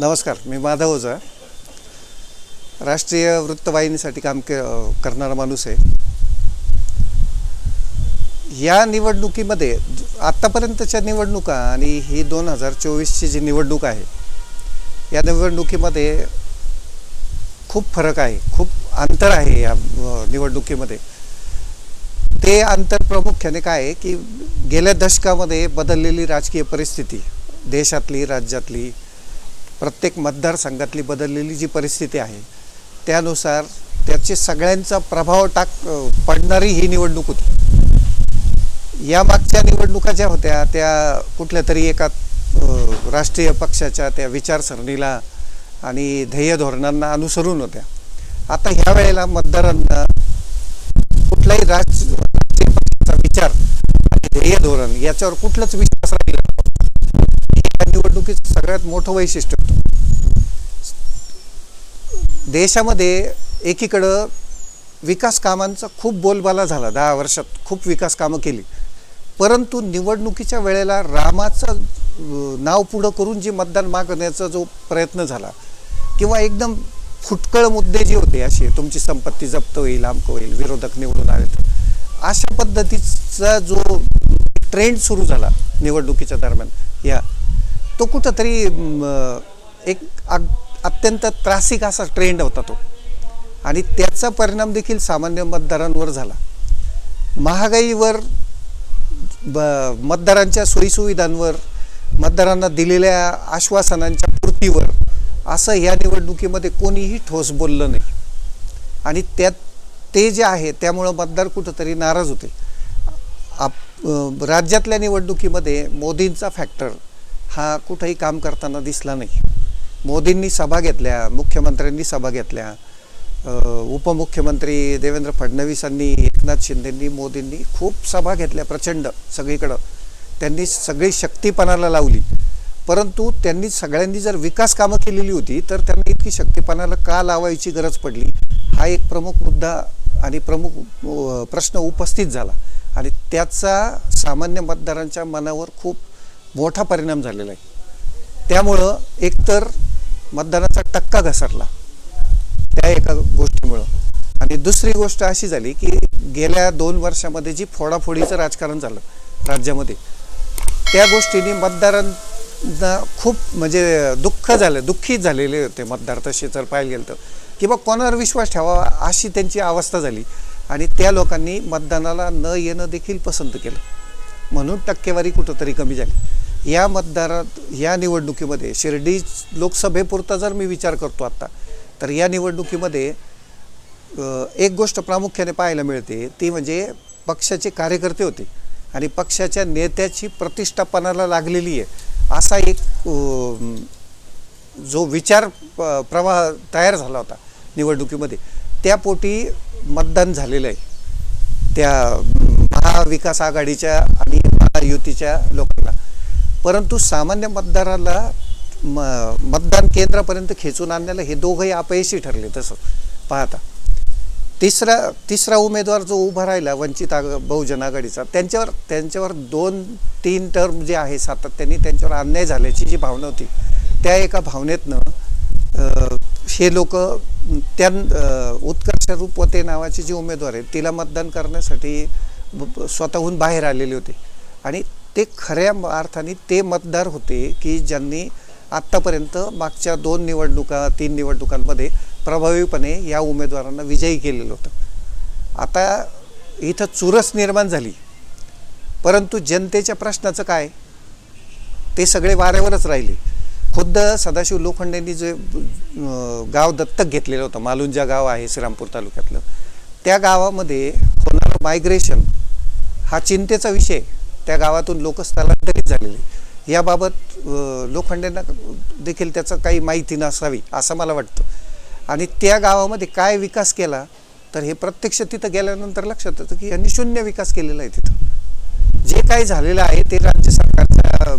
नमस्कार मी माधव ओझा. राष्ट्रीय वृत्तवाहिनीसाठी काम के करणारा माणूस आहे. या निवडणुकीमध्ये आत्तापर्यंतच्या निवडणुका आणि ही दोन हजार चोवीसची जी निवडणूक आहे या निवडणुकीमध्ये खूप फरक आहे खूप अंतर आहे या निवडणुकीमध्ये. ते अंतर प्रामुख्याने काय आहे की गेल्या दशकामध्ये बदललेली राजकीय परिस्थिती देशातली राज्यातली प्रत्येक मतदारसंघातली बदललेली जी परिस्थिती आहे त्यानुसार त्याचे सगळ्यांचा प्रभाव टाक पडणारी ही निवडणूक होती. या मागच्या निवडणुका ज्या होत्या त्या कुठल्या तरी एका राष्ट्रीय पक्षाच्या त्या विचारसरणीला आणि ध्येय धोरणांना अनुसरून होत्या. आता ह्या वेळेला मतदारांना कुठलाही राज विचार आणि ध्येय धोरण याच्यावर कुठलाच विश्वास राहिला निवडणुकीचं सगळ्यात मोठं वैशिष्ट्य होतं. देशामध्ये एकीकडं विकास कामांचा खूप बोलबाला झाला दहा वर्षात खूप विकास कामं केली. परंतु निवडणुकीच्या वेळेला रामाचं नाव पुढं करून जी मतदान मागण्याचा जो प्रयत्न झाला किंवा एकदम फुटकळ मुद्दे जे होते असे तुमची संपत्ती जप्त होईल आमक होईल विरोधक निवडून आले तर अशा पद्धतीचा जो ट्रेंड सुरू झाला निवडणुकीच्या दरम्यान या तो कुठंतरी एक अग- अत्यंत त्रासिक असा ट्रेंड होता तो. आणि त्याचा परिणाम देखील सामान्य मतदारांवर झाला. महागाईवर ब मतदारांच्या सोयीसुविधांवर मतदारांना दिलेल्या आश्वासनांच्या पूर्तीवर असं या निवडणुकीमध्ये कोणीही ठोस बोललं नाही. आणि त्यात ते जे आहे त्यामुळं मतदार कुठंतरी नाराज होते. आप राज्यातल्या निवडणुकीमध्ये मोदींचा फॅक्टर हा कुठंही काम करताना दिसला नाही. मोदींनी सभा घेतल्या मुख्यमंत्र्यांनी सभा घेतल्या उपमुख्यमंत्री देवेंद्र फडणवीसांनी एकनाथ शिंदेंनी मोदींनी खूप सभा घेतल्या प्रचंड सगळीकडं. त्यांनी सगळी शक्तीपणाला लावली. परंतु त्यांनी सगळ्यांनी जर विकास कामं केलेली होती तर त्यांना इतकी शक्तीपणाला का लावायची गरज पडली? हा एक प्रमुख मुद्दा आणि प्रमुख प्रश्न उपस्थित झाला. आणि त्याचा सामान्य मतदारांच्या मनावर खूप मोठा परिणाम झालेला आहे. त्यामुळं एकतर मतदानाचा टक्का घसरला त्या एका गोष्टीमुळं. आणि दुसरी गोष्ट अशी झाली की गेल्या दोन वर्षामध्ये जी फोडाफोडीचं राजकारण झालं राज्यामध्ये त्या गोष्टीने मतदारांना खूप म्हणजे दुःख झालं दुःखी झालेले होते मतदार तसे जर पाहायला गेलं तर. किंवा कोणावर विश्वास ठेवावा अशी त्यांची अवस्था झाली आणि त्या लोकांनी मतदानाला न येणं देखील पसंत केलं. म्हणून टक्केवारी कुठंतरी कमी झाली. या मतदारात या निवडणुकीमध्ये शिर्डी लोकसभेपुरता जर मी विचार करतो आत्ता तर या निवडणुकीमध्ये एक गोष्ट प्रामुख्याने पाहायला मिळते ती म्हणजे पक्षाचे कार्यकर्ते होते आणि पक्षाच्या नेत्याची प्रतिष्ठापनाला लागलेली आहे असा एक जो विचार प- प्रवाह तयार झाला होता निवडणुकीमध्ये त्यापोटी मतदान झालेलं आहे. त्या महाविकास आघाडीच्या आणि महायुतीच्या लोकांना. परंतु सामान्य मतदाराला म मतदान केंद्रापर्यंत खेचून आणण्याला हे दोघंही अपयशी ठरले तसं पाहता. तिसरा तिसरा उमेदवार जो उभा राहिला वंचित आग बहुजन आघाडीचा त्यांच्यावर त्यांच्यावर दोन तीन टर्म जे आहे सातत्याने त्यांच्यावर अन्याय झाल्याची जी भावना होती त्या एका भावनेतनं हे लोक त्या उत्कर्षरूप उत्कर्ष रूपवते नावाची जी उमेदवार आहे तिला मतदान करण्यासाठी ब- स्वतःहून बाहेर आलेले होते. आणि ते खऱ्या अर्थाने ते मतदार होते की ज्यांनी आत्तापर्यंत मागच्या दोन निवडणुका तीन निवडणुकांमध्ये प्रभावीपणे या उमेदवारांना विजयी केलेलं होतं. आता इथं चुरस निर्माण झाली. परंतु जनतेच्या प्रश्नाचं काय? ते सगळे वाऱ्यावरच राहिले. खुद्द सदाशिव लोखंडेंनी जे गाव दत्तक घेतलेलं होतं मालुंजा गाव आहे श्रीरामपूर तालुक्यातलं. त्या गावामध्ये होणारं मायग्रेशन हा चिंतेचा विषय त्या गावातून लोक स्थलांतरित झालेले याबाबत लोखंडेंना देखील त्याचं काही माहिती नसावी असं मला वाटतं. आणि त्या गावामध्ये काय विकास केला तर हे प्रत्यक्ष तिथं गेल्यानंतर लक्षात येतं की यांनी शून्य विकास केलेला आहे तिथं. जे काही झालेलं आहे ते राज्य सरकारच्या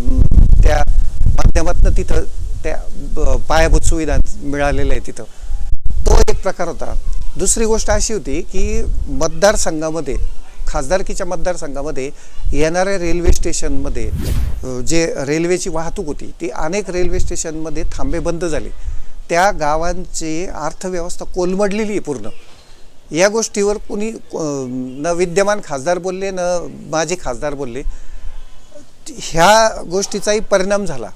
त्या माध्यमातून तिथं त्या पायाभूत सुविधा मिळालेल्या आहे तिथं. तो एक प्रकार होता. दुसरी गोष्ट अशी होती की मतदारसंघामध्ये खासदारकीच्या मतदारसंघामध्ये येणाऱ्या रेल्वे स्टेशनमध्ये जे रेल्वेची वाहतूक होती ती अनेक रेल्वे स्टेशनमध्ये थांबे बंद झाले. त्या गावांची अर्थव्यवस्था कोलमडलेली आहे पूर्ण. या गोष्टीवर कुणी न विद्यमान खासदार बोलले न माझे खासदार बोलले ह्या गोष्टीचाही परिणाम झाला.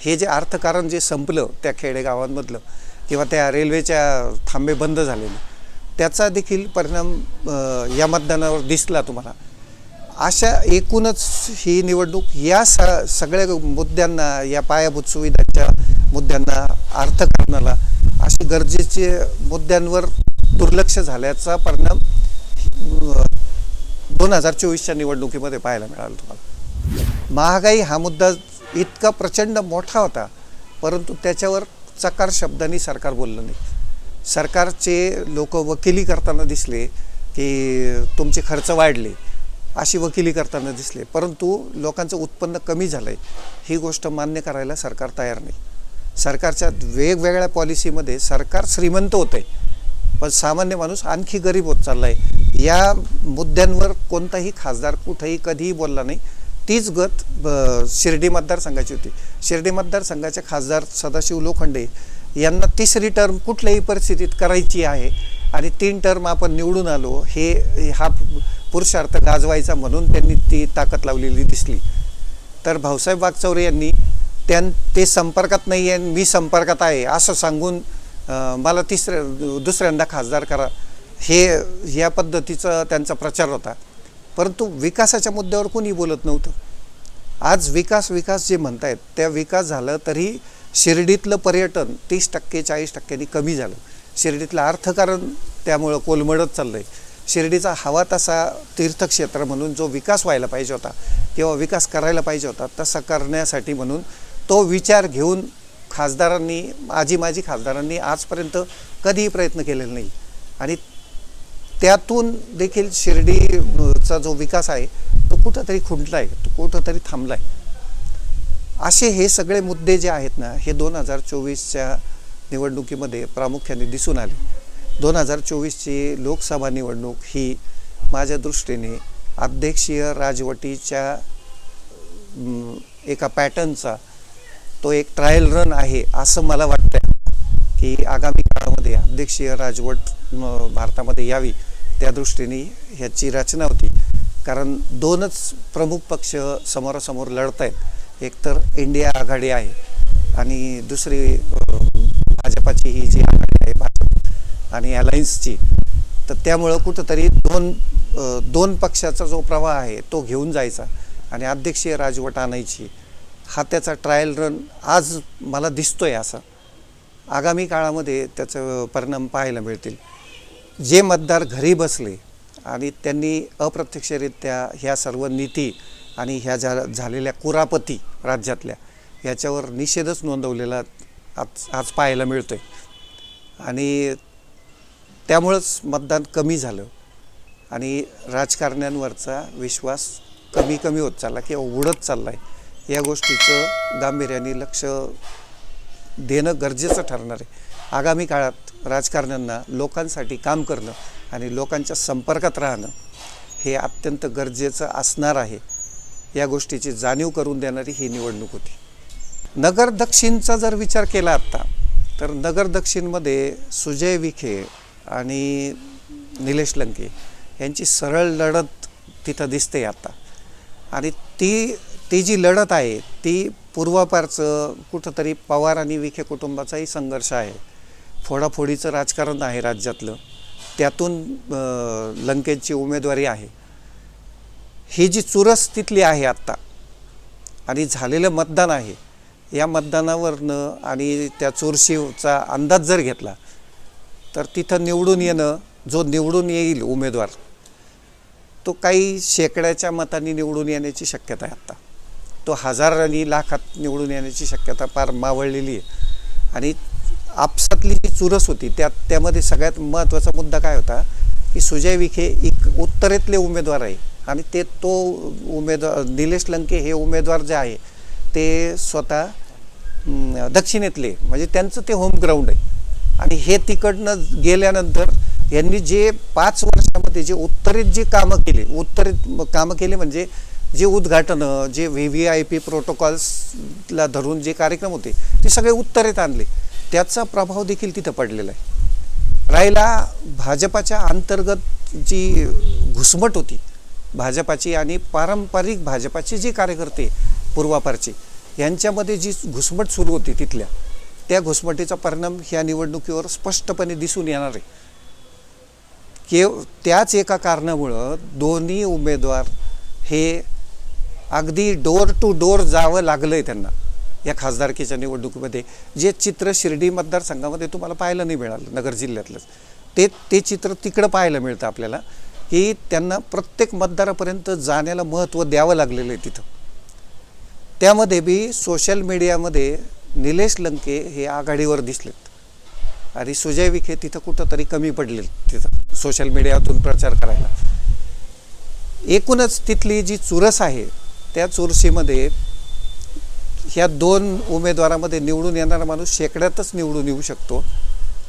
हे जे अर्थकारण जे संपलं त्या खेडेगावांमधलं किंवा त्या रेल्वेच्या थांबे बंद झालेले त्याचा देखील परिणाम या मतदानावर दिसला तुम्हाला. अशा एकूणच ही निवडणूक या स सगळ्या मुद्द्यांना या पायाभूत सुविधांच्या मुद्द्यांना अर्थकारणाला अशी गरजेचे मुद्द्यांवर दुर्लक्ष झाल्याचा परिणाम दोन हजार चोवीसच्या निवडणुकीमध्ये पाहायला मिळाला तुम्हाला. महागाई हा मुद्दा इतका प्रचंड मोठा होता परंतु त्याच्यावर चकार शब्दांनी सरकार बोललं नाही. सरकारचे लोक वकिली करताना दिसले की तुमचे खर्च वाढले अशी वकिली करताना दिसले. परंतु लोकांचं उत्पन्न कमी झालं आहे ही गोष्ट मान्य करायला सरकार तयार नाही. सरकारच्या वेगवेगळ्या पॉलिसीमध्ये सरकार श्रीमंत होतं आहे पण सामान्य माणूस आणखी गरीब होत चालला आहे या मुद्द्यांवर कोणताही खासदार कुठेही कधीही बोलला नाही. तीच गत ब- शिर्डी मतदारसंघाची होती. शिर्डी मतदारसंघाचे खासदार सदाशिव लोखंडे यांना तिसरी टर्म कुठल्याही परिस्थितीत करायची आहे. आणि तीन टर्म आपण निवडून आलो हे हा पुरुषार्थ गाजवायचा म्हणून त्यांनी ती ताकद लावलेली दिसली. तर भाऊसाहेब वागचौरे यांनी त्यां ते संपर्कात नाही आहे मी संपर्कात आहे असं सांगून मला तिसऱ्या दुसऱ्यांदा खासदार करा हे या पद्धतीचा त्यांचा प्रचार होता. परंतु विकासाच्या मुद्द्यावर कोणी बोलत नव्हतं. आज विकास विकास जे म्हणतायत त्या विकास झालं तरी शिर्डीतलं पर्यटन तीस टक्के चाळीस टक्क्यांनी कमी झालं. शिर्डीतलं अर्थकारण त्यामुळं कोलमडत चाललं आहे शिर्डीचा हवा तसा तीर्थक्षेत्र म्हणून जो विकास व्हायला पाहिजे होता किंवा विकास करायला पाहिजे होता तसा करण्यासाठी म्हणून तो विचार घेऊन खासदारांनी माझी माझी खासदारांनी आजपर्यंत कधीही प्रयत्न केलेला नाही. आणि त्यातून देखील शिर्डीचा जो विकास आहे तो कुठंतरी खुंटला आहे तो कुठंतरी थांबला आहे असे हे सगळे मुद्दे जे आहेत ना हे दोन हजार चोवीसच्या निवडणुकीमध्ये प्रामुख्याने दिसून आले. दोन हजार चोवीसची लोकसभा निवडणूक ही माझ्या दृष्टीने अध्यक्षीय राजवटीच्या एका पॅटर्नचा तो एक ट्रायल रन आहे असं मला वाटतं की आगामी काळामध्ये अध्यक्षीय राजवट भारतामध्ये यावी त्या दृष्टीने ह्याची रचना होती. कारण दोनच प्रमुख पक्ष समोरासमोर लढत आहेत एक तर इंडिया आघाडी आहे आणि दुसरी भाजपाची ही जी आघाडी आहे भाजप आणि अलायन्सची तर त्यामुळं कुठंतरी दोन दोन पक्षाचा जो प्रवाह आहे तो घेऊन जायचा आणि अध्यक्षीय राजवट आणायची. हा त्याचा ट्रायल रन आज मला दिसतो आहे असा. आगामी काळामध्ये त्याचं परिणाम पाहायला मिळतील. जे मतदार घरी बसले आणि त्यांनी अप्रत्यक्षरित्या ह्या सर्व नीती आणि ह्या ज्या झालेल्या कुरापती राज्यातल्या याच्यावर निषेधच नोंदवलेला आज आज पाहायला मिळतो आहे आणि त्यामुळंच मतदान कमी झालं. आणि राजकारण्यांवरचा विश्वास कमी कमी होत चालला किंवा उडत चालला आहे या गोष्टीचं गांभीर्याने लक्ष देणं गरजेचं ठरणार आहे. आगामी काळात राजकारण्यांना लोकांसाठी काम करणं आणि लोकांच्या संपर्कात राहणं हे अत्यंत गरजेचं असणार आहे. या गोष्टीची जाणीव करून देणारी ही निवडणूक होती. नगर दक्षिणचा जर विचार केला आत्ता तर नगर दक्षिणमध्ये सुजय विखे आणि निलेश लंके यांची सरळ लढत तिथं दिसते आता. आणि ती ती जी लढत आहे ती पूर्वापारचं कुठंतरी पवार आणि विखे कुटुंबाचाही संघर्ष आहे. फोडाफोडीचं राजकारण आहे राज्यातलं. त्यातून लंकेची उमेदवारी आहे. ही जी चुरस तिथली आहे आत्ता आणि झालेलं मतदान आहे या मतदानावरनं आणि त्या चुरशीचा अंदाज जर घेतला तर तिथं निवडून येणं जो निवडून येईल उमेदवार तो काही शेकड्याच्या मतांनी निवडून येण्याची शक्यता आहे आत्ता. तो हजार आणि लाखात निवडून येण्याची शक्यता फार मावळलेली आहे. आणि आपसातली जी चुरस होती त्यात त्यामध्ये सगळ्यात महत्त्वाचा मुद्दा काय होता की सुजय विखे एक उत्तरेतले उमेदवार आहे. आणि ते तो उमेदवार निलेश लंके हे उमेदवार जे आहे ते स्वतः दक्षिणेतले. म्हणजे त्यांचं ते होम ग्राउंड आहे. आणि हे तिकडनं गेल्यानंतर यांनी जे पाच वर्षामध्ये जे उत्तरित जी कामं केली उत्तरित कामं केली म्हणजे जे उद्घाटनं जे व्ही व्ही आय पी प्रोटोकॉल्सला धरून जे कार्यक्रम होते ते सगळे उत्तरेत आणले. त्याचा प्रभाव देखील तिथं पडलेला आहे. राहिला भाजपाच्या अंतर्गत जी घुसमट होती भाजपाची आणि पारंपरिक भाजपाचे जे कार्यकर्ते पूर्वापारचे यांच्यामध्ये जी घुसमट सुरू होती तिथल्या त्या घुसमटीचा परिणाम ह्या निवडणुकीवर स्पष्टपणे दिसून येणार आहे. केव त्याच एका कारणामुळं दोन्ही उमेदवार हे अगदी डोर टू डोर जावं लागलं आहे त्यांना या खासदारकीच्या निवडणुकीमध्ये. जे चित्र शिर्डी मतदारसंघामध्ये तुम्हाला पाहायला नाही मिळालं नगर जिल्ह्यातलंच. ते ते चित्र तिकडं पाहायला मिळतं आपल्याला. की त्यांना प्रत्येक मतदारापर्यंत जाण्याला महत्त्व द्यावं लागलेलं आहे तिथं. त्यामध्ये बी सोशल मीडियामध्ये निलेश लंके हे आघाडीवर दिसलेत. आणि सुजय विखे तिथं कुठंतरी कमी पडले तिथं सोशल मीडियातून प्रचार करायला. एकूणच तिथली जी चुरस आहे त्या चुरशीमध्ये ह्या दोन उमेदवारामध्ये निवडून येणारा माणूस शेकड्यातच निवडून येऊ शकतो.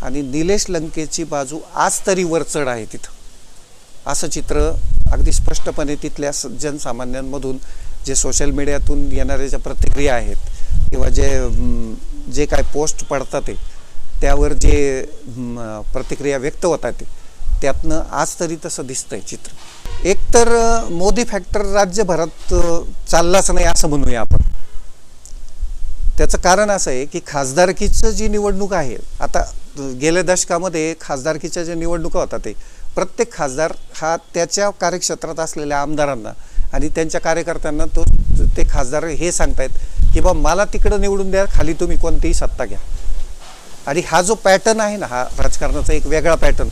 आणि निलेश लंकेची बाजू आज तरी वरचढ आहे तिथं. असं चित्र अगदी स्पष्टपणे तिथल्या जनसामान्यांमधून जे सोशल मीडियातून येणाऱ्या ज्या प्रतिक्रिया आहेत किंवा जे जे काय पोस्ट पडतात ते त्यावर जे प्रतिक्रिया व्यक्त होतात ते त्यातनं आज तरी तसं दिसतंय चित्र. एकतर तर मोदी फॅक्टर राज्यभरात चाललाच नाही असं म्हणूया आपण. त्याचं कारण असं आहे की खासदारकीचं जी निवडणूक आहे आता गेल्या दशकामध्ये खासदारकीच्या ज्या निवडणुका होतात ते प्रत्येक खासदार हा त्याच्या कार्यक्षेत्रात असलेल्या आमदारांना आणि त्यांच्या कार्यकर्त्यांना तो ते खासदार हे सांगतायत की बा मला तिकडं निवडून द्या खाली तुम्ही कोणतीही सत्ता घ्या. आणि हा जो पॅटर्न आहे ना हा राजकारणाचा एक वेगळा पॅटर्न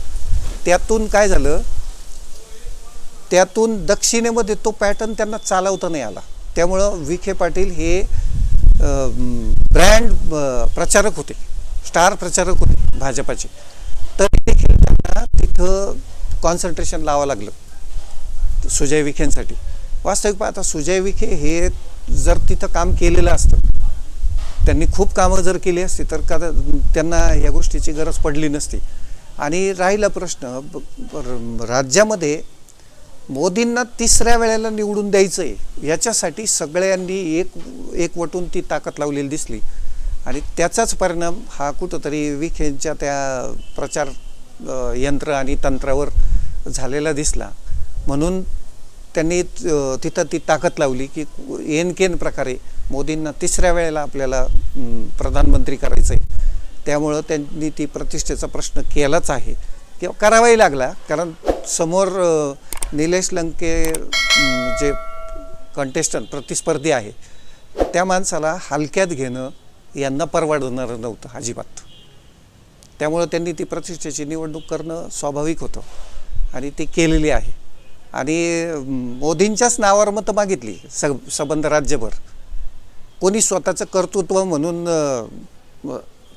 त्यातून काय झालं? त्यातून दक्षिणेमध्ये तो पॅटर्न त्यांना चालवता नाही आला. त्यामुळं विखे पाटील हे ब्रँड प्रचारक होते. स्टार प्रचारक होते भाजपाचे. तरी देखील त्यांना तिथं कॉन्सन्ट्रेशन लावावं लागलं. सुजय विखेंसाठी. वास्तविक पाहता सुजय विखे हे जर तिथं काम केलेलं असतं त्यांनी खूप कामं जर केली असती तर का त्यांना या गोष्टीची गरज पडली नसती. आणि राहिला प्रश्न ब- राज्यामध्ये मोदींना तिसऱ्या वेळेला निवडून द्यायचं आहे याच्यासाठी सगळ्यांनी एक एकवटून ती ताकद लावलेली दिसली. आणि त्याचाच परिणाम हा कुठंतरी विखेंच्या त्या प्रचार यंत्र आणि तंत्रावर झालेला दिसला. म्हणून त्यांनी तिथं ती ताकद लावली की एन केन प्रकारे मोदींना तिसऱ्या वेळेला आपल्याला प्रधानमंत्री करायचं आहे त्यामुळं त्यांनी ती प्रतिष्ठेचा प्रश्न केलाच आहे. किंवा करावाही लागला. कारण समोर निलेश लंके जे कंटेस्टंट प्रतिस्पर्धी आहे त्या माणसाला हलक्यात घेणं यांना परवडणारं नव्हतं अजिबात. त्यामुळं त्यांनी ती प्रतिष्ठेची निवडणूक करणं स्वाभाविक होतं. आणि ती केलेली आहे. आणि मोदींच्याच नावावर मतं मागितली स संबंध राज्यभर. कोणी स्वतःचं कर्तृत्व म्हणून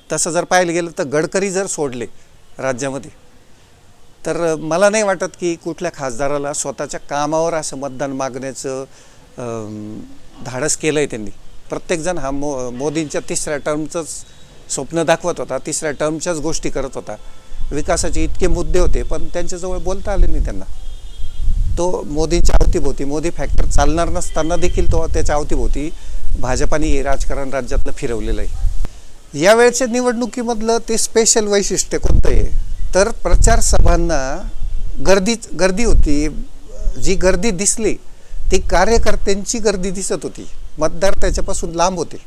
तसं जर पाहायला गेलं तर गडकरी जर सोडले राज्यामध्ये तर मला नाही वाटत की कुठल्या खासदाराला स्वतःच्या कामावर असं मतदान मागण्याचं धाडस केलं आहे त्यांनी. प्रत्येकजण हा मो मोदींच्या तिसऱ्या टर्मचंच स्वप्न दाखवत होता तिसऱ्या टर्मच्याच गोष्टी करत होता. विकासाचे इतके मुद्दे होते पण त्यांच्याजवळ बोलता आले नाही त्यांना. तो मोदींच्या अवतीभोवती मोदी फॅक्टर चालणार नसताना देखील तो त्याच्या अवतीभोवती भाजपाने हे राजकारण राज्यातलं फिरवलेलं आहे. यावेळच्या निवडणुकीमधलं ते स्पेशल वैशिष्ट्य कोणतं आहे? तर प्रचार सभांना गर्दीच गर्दी होती. जी गर्दी दिसली ती कार्यकर्त्यांची गर्दी दिसत होती. मतदार त्याच्यापासून लांब होते.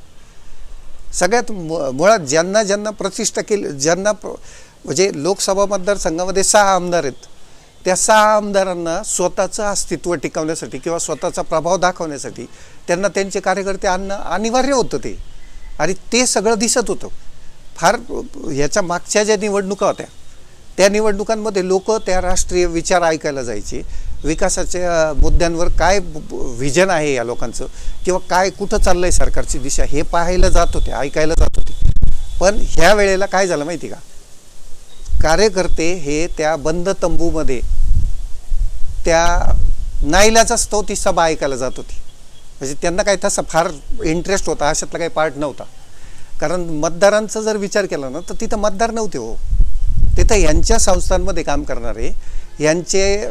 सगळ्यात मु- मुळात ज्यांना ज्यांना प्रतिष्ठा केली ज्यांना प्र- म्हणजे लोकसभा मतदारसंघामध्ये सहा आमदार आहेत. त्या सहा आमदारांना स्वतःचं अस्तित्व टिकवण्यासाठी किंवा स्वतःचा प्रभाव दाखवण्यासाठी त्यांना त्यांचे कार्यकर्ते आणणं अनिवार्य होतं ते. आणि ते सगळं दिसत होतं. फार ह्याच्या मागच्या ज्या निवडणुका होत्या त्या निवडणुकांमध्ये लोक त्या राष्ट्रीय विचार ऐकायला जायचे. विकासाच्या मुद्द्यांवर काय व्हिजन आहे या लोकांचं किंवा काय कुठं चाललं आहे सरकारची दिशा हे पाहायला जात होते ऐकायला जात होते. पण ह्या वेळेला काय झालं माहिती का? कार्यकर्ते हे त्या बंद तंबूमध्ये त्या नाईलाचाच तो ती सभा ऐकायला जात होती. म्हणजे त्यांना काही तसा फार इंटरेस्ट होता अशातला काही पार्ट नव्हता. कारण मतदारांचा जर विचार केला ना तर तिथं मतदार नव्हते हो. तिथं यांच्या संस्थांमध्ये काम करणारे यांचे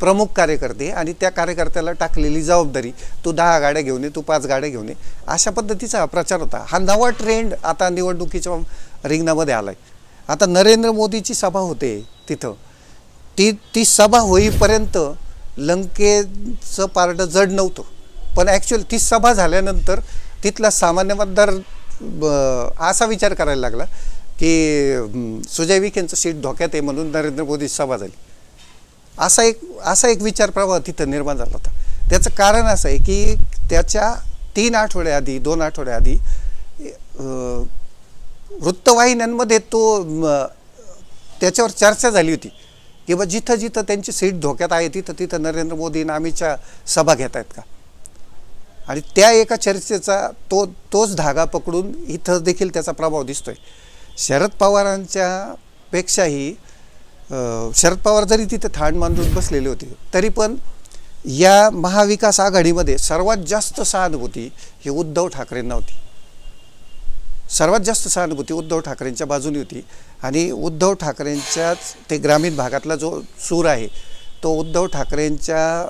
प्रमुख कार्यकर्ते आणि त्या कार्यकर्त्याला टाकलेली जबाबदारी तू दहा गाड्या घेऊन ये तू पाच गाड्या घेऊन ये. अशा पद्धतीचा प्रचार होता. हा नवा ट्रेंड आता निवडणुकीच्या रिंगणामध्ये आला आहे आता नरेंद्र मोदीची सभा होते तिथं. ती ती सभा होईपर्यंत लंकेचं पारडं जड नव्हतं. पण ॲक्च्युअल ती सभा झाल्यानंतर तिथला सामान्य मतदार ब- असा विचार करायला लागला की सुजय विखेंचं सीट धोक्यात आहे म्हणून नरेंद्र मोदी सभा झाली. असा एक असा एक विचार प्रवाह तिथं निर्माण झाला होता. त्याचं कारण असं आहे की त्याच्या तीन आठवड्याआधी दोन आठवड्याआधी वृत्तवाहिन्यांमध्ये तो त्याच्यावर चर्चा झाली होती. की बा जिथं जिथं त्यांची सीट धोक्यात आहे तिथं तिथं नरेंद्र मोदी नामीच्या सभा घेत आहेत का? आणि त्या एका चर्चेचा तो तोच धागा पकडून इथं देखील त्याचा प्रभाव दिसतो आहे शरद पवारांच्या पेक्षाही शरद पवार जरी तिथे ठाण मांडून बसलेले होते तरी पण या महाविकास आघाडीमध्ये सर्वात जास्त सहानुभूती ही उद्धव ठाकरेंना होती. सर्वात जास्त सहानुभूती उद्धव ठाकरेंच्या बाजूनी होती. आणि उद्धव ठाकरेंच्याच ते ग्रामीण भागातला जो सूर आहे तो उद्धव ठाकरेंच्या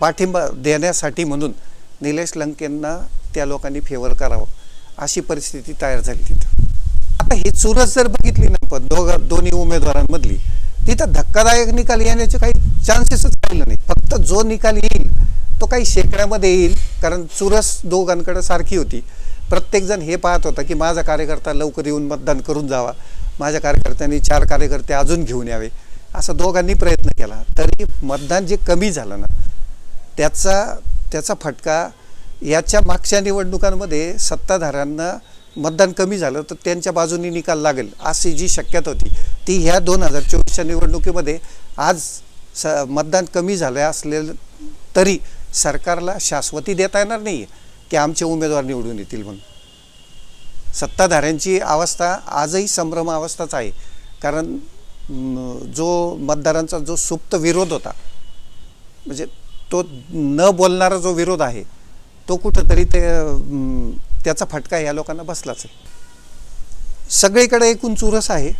पाठिंबा देण्यासाठी म्हणून निलेश लंकेंना त्या लोकांनी फेवर करावं अशी परिस्थिती तयार झाली तिथं. आता ही चुरस जर बघितली ना पण दोघ दोन्ही उमेदवारांमधली तिथं धक्कादायक निकाल येण्याचे काही चान्सेसच राहिलं नाही फक्त जो निकाल येईल तो काही शेकड्यामध्ये येईल कारण चुरस दोघांकडे सारखी होती. प्रत्येकजण हे पाहत होता की माझा कार्यकर्ता लवकर येऊन मतदान करून जावा. माझ्या कार्यकर्त्यांनी चार कार्यकर्ते अजून घेऊन यावे. असं दोघांनी प्रयत्न केला. तरी मतदान जे कमी झालं ना त्याचा त्याचा फटका याच्या मागच्या निवडणुकांमध्ये सत्ताधाऱ्यांना मतदान कमी झालं तर त्यांच्या बाजूनी निकाल लागेल अशी जी शक्यता होती ती ह्या दोन हजार चोवीसच्या निवडणुकीमध्ये आज स मतदान कमी झालं असलेलं तरी सरकारला शाश्वती देता येणार नाही आहे की आमचे उमेदवार निवडून येतील म्हणून. सत्ताधाऱ्यांची अवस्था आजही संभ्रम अवस्थाच आहे. कारण जो मतदारांचा जो सुप्त विरोध होता म्हणजे तो न बोलणारा जो विरोध आहे तो कुठंतरी ते त्याचा फटका या लोकांना बसलाच आहे. सगळीकडे एकूण चुरस आहे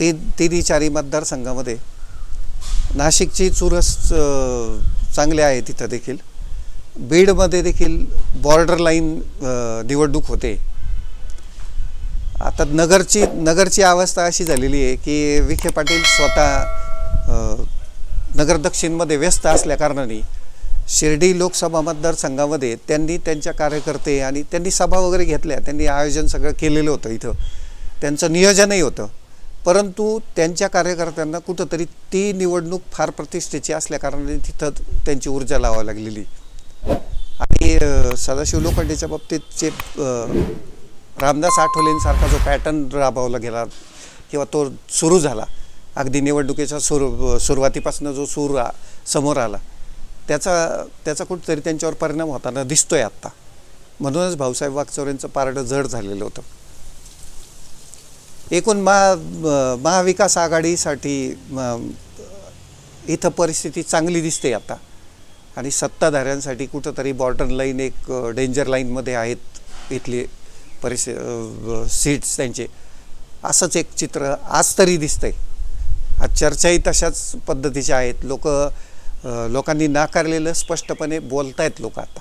ते तिन्ही चारी मतदारसंघामध्ये. नाशिकची चुरस चांगली आहे तिथं देखील. बीडमध्ये देखील बॉर्डर लाईन निवडणूक होते. आता नगरची नगरची अवस्था अशी झालेली आहे की विखे पाटील स्वतः नगर दक्षिणमध्ये व्यस्त असल्याकारणाने शिर्डी लोकसभा मतदारसंघामध्ये त्यांनी त्यांच्या कार्यकर्ते आणि त्यांनी सभा वगैरे घेतल्या. त्यांनी आयोजन सगळं केलेलं होतं इथं. त्यांचं नियोजनही होतं. परंतु त्यांच्या कार्यकर्त्यांना कुठंतरी ती निवडणूक फार प्रतिष्ठेची असल्याकारणाने तिथं त्यांची ऊर्जा लावावी लागलेली. सदाशिव लोखंडेच्या बाबतीत जे रामदास आठवलेंसारखा जो पॅटर्न राबवला गेला किंवा तो सुरू झाला अगदी निवडणुकीच्या सुरू सुरुवातीपासून जो सूर आ- समोर आला त्याचा त्याचा कुठंतरी त्यांच्यावर परिणाम होताना दिसतोय आत्ता. म्हणूनच भाऊसाहेब वागचौरेंचं पारडं जड झालेलं होतं. एकूण महा महाविकास आघाडीसाठी इथं परिस्थिती चांगली दिसते आता. आणि सत्ताधाऱ्यांसाठी कुठंतरी बॉर्डर लाईन एक डेंजर लाईनमध्ये आहेत इथली परिस सीट्स त्यांचे. असंच एक चित्र आज तरी दिसतंय. आज चर्चाही तशाच पद्धतीच्या आहेत. लोक लोकांनी नाकारलेलं स्पष्टपणे बोलतायत लोक आता.